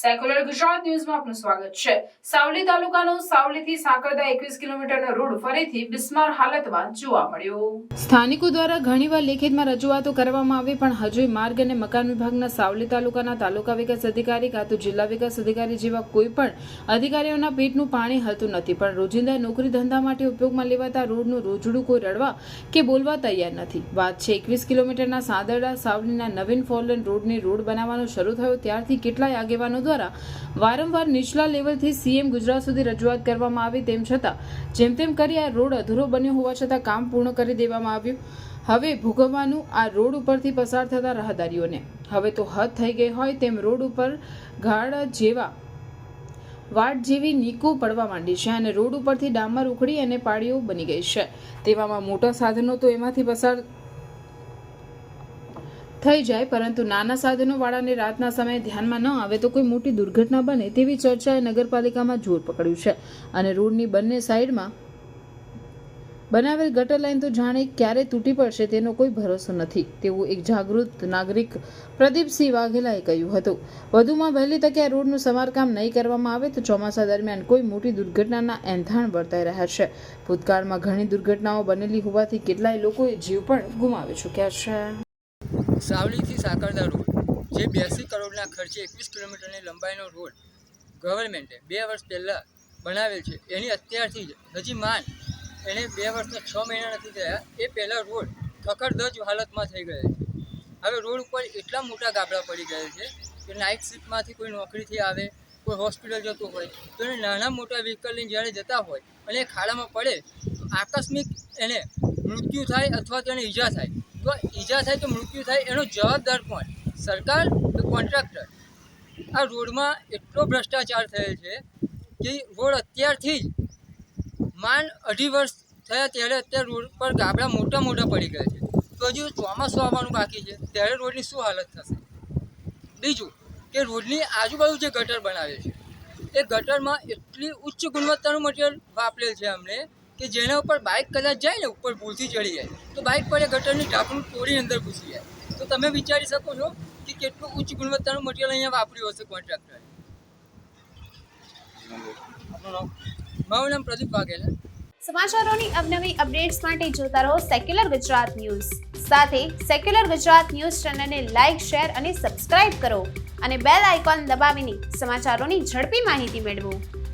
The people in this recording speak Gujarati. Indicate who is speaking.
Speaker 1: સેક્યુલર ગુજરાત ન્યૂઝમાં આપનું સ્વાગત છે. સાવલી તાલુકાનો સાવલીથી સાંકળતા એકવીસ કિલોમીટરનો રોડ ફરીથી બિસ્માર હાલતમાં જોવા મળ્યો. સ્થાનિકો દ્વારા ઘણીવાર લેખિતમાં રજૂઆતો કરવામાં આવી, પણ હજુ માર્ગ અને મકાન વિભાગના સાવલી તાલુકાના તાલુકા વિકાસ અધિકારી કાં તો જિલ્લા વિકાસ અધિકારી જેવા કોઈ પણ અધિકારીઓના પેટનું પાણી હતું નથી. પણ રોજિંદા નોકરી ધંધા માટે ઉપયોગમાં લેવાતા રોડનું રોજડું કોઈ રડવા કે બોલવા તૈયાર નથી. વાત છે એકવીસ કિલોમીટરના સાંદરડા સાવલીના નવીન ફોરલેન રોડને રોડ બનાવવાનો શરૂ થયો, ત્યારથી કેટલાય આગેવાનો દ્વારા વારંવાર નીચલા લેવલથી સીએમ ગુજરાત સુધી રજૂઆત કરવામાં આવી તેમ છતાં, જેમ તેમ કરી આ રોડ અધૂરો બન્યો હોવા છતાં કામ પૂર્ણ કરી દેવામાં આવ્યું. હવે ભોગવવાનું આ રોડ ઉપરથી પસાર થતા રાહદારીઓને. હવે તો હદ થઈ ગઈ હોય તેમ રોડ ઉપર ગાળ જેવા વાટ જેવી નીકો પડવા માંડી છે અને રોડ ઉપરથી ડામર ઉખડી અને પાળીઓ બની ગઈ છે. તેવામાં મોટા સાધનો તો એમાંથી પસાર થઈ જાય, પરંતુ નાના સાધનો વાળાને રાતના સમયે ધ્યાનમાં ન આવે તો કોઈ મોટી દુર્ઘટના બને તેવી ચર્ચાએ નગરપાલિકામાં જોર પકડ્યું છે. અને રોડની બંને સાઈડમાં બનાવેલ ગટર લાઈન તો જાણે ક્યારે તૂટી પડશે તેનો કોઈ ભરોસો નથી, તેવું એક જાગૃત નાગરિક પ્રદીપસિંહ વાઘેલાએ કહ્યું હતું. વધુમાં વહેલી તકે આ રોડનું સમારકામ નહીં કરવામાં આવે તો ચોમાસા દરમિયાન કોઈ મોટી દુર્ઘટનાના એંધાણ વર્તાઈ રહ્યા છે. ભૂતકાળમાં ઘણી દુર્ઘટનાઓ બનેલી હોવાથી કેટલાય લોકોએ જીવ પણ ગુમાવી ચૂક્યા છે.
Speaker 2: સાવલીથી સાકરદા રોડ, જે બ્યાસી કરોડના ખર્ચે એકવીસ કિલોમીટરની લંબાઈનો રોડ ગવર્મેન્ટે બે વર્ષ પહેલાં બનાવેલ છે. એની અત્યારથી જ હજી માન એને બે વર્ષના છ મહિના નથી થયા. એ પહેલાં રોડ ખખડધજ હાલતમાં થઈ ગયેલ છે. હવે રોડ ઉપર એટલા મોટા ગાબડા પડી ગયા છે કે નાઇટ શિફ્ટમાંથી કોઈ નોકરીથી આવે, કોઈ હોસ્પિટલ જતું હોય, તો એને નાના મોટા વ્હીકલની જ્યારે જતા હોય અને ખાડામાં પડે આકસ્મિક એને મૃત્યુ થાય અથવા તો એને ઈજા થાય. તો ઈજા થાય તો મૃત્યુ થાય એનો જવાબદાર કોણ? સરકાર કે કોન્ટ્રાક્ટર? આ રોડમાં એટલો ભ્રષ્ટાચાર થયેલ છે કે રોડ અત્યારથી જ માન અઢી વર્ષ થયા ત્યારે અત્યારે રોડ પર ગાબડા મોટા મોટા પડી ગયા છે. તો હજુ ચોમાસું આવવાનું બાકી છે. ત્યારે રોડની શું હાલત થશે? બીજું કે રોડની આજુબાજુ જે ગટર બનાવે છે, એ ગટરમાં એટલી ઉચ્ચ ગુણવત્તાનું મટીરિયલ વાપરેલ છે અમને કે જેના ઉપર બાઇક કદાચ જાય ને ઉપર ભૂલથી ચડી જાય, તો બાઇક પર એ ગટરની ઢાંકણું તોડી અંદર ઘૂસી જાય. તો તમે વિચારી શકો છો કે કેટલું ઉચ્ચ ગુણવત્તાનું મટીરિયલ અહીંયા વાપર્યું હશે કોન્ટ્રાક્ટરે મારું નામ પ્રદીપ વાઘેલા.
Speaker 3: સમાચારોની અવનવી અપડેટ્સ માટે જોતા રહો સેક્યુલર ગુજરાત ન્યૂઝ સાથે સેક્યુલર ગુજરાત ન્યૂઝ ચેનલને લાઇક શેર અને સબસ્ક્રાઇબ કરો અને બેલ આઇકોન દબાવીને સમાચારોની ઝડપી માહિતી મેળવો.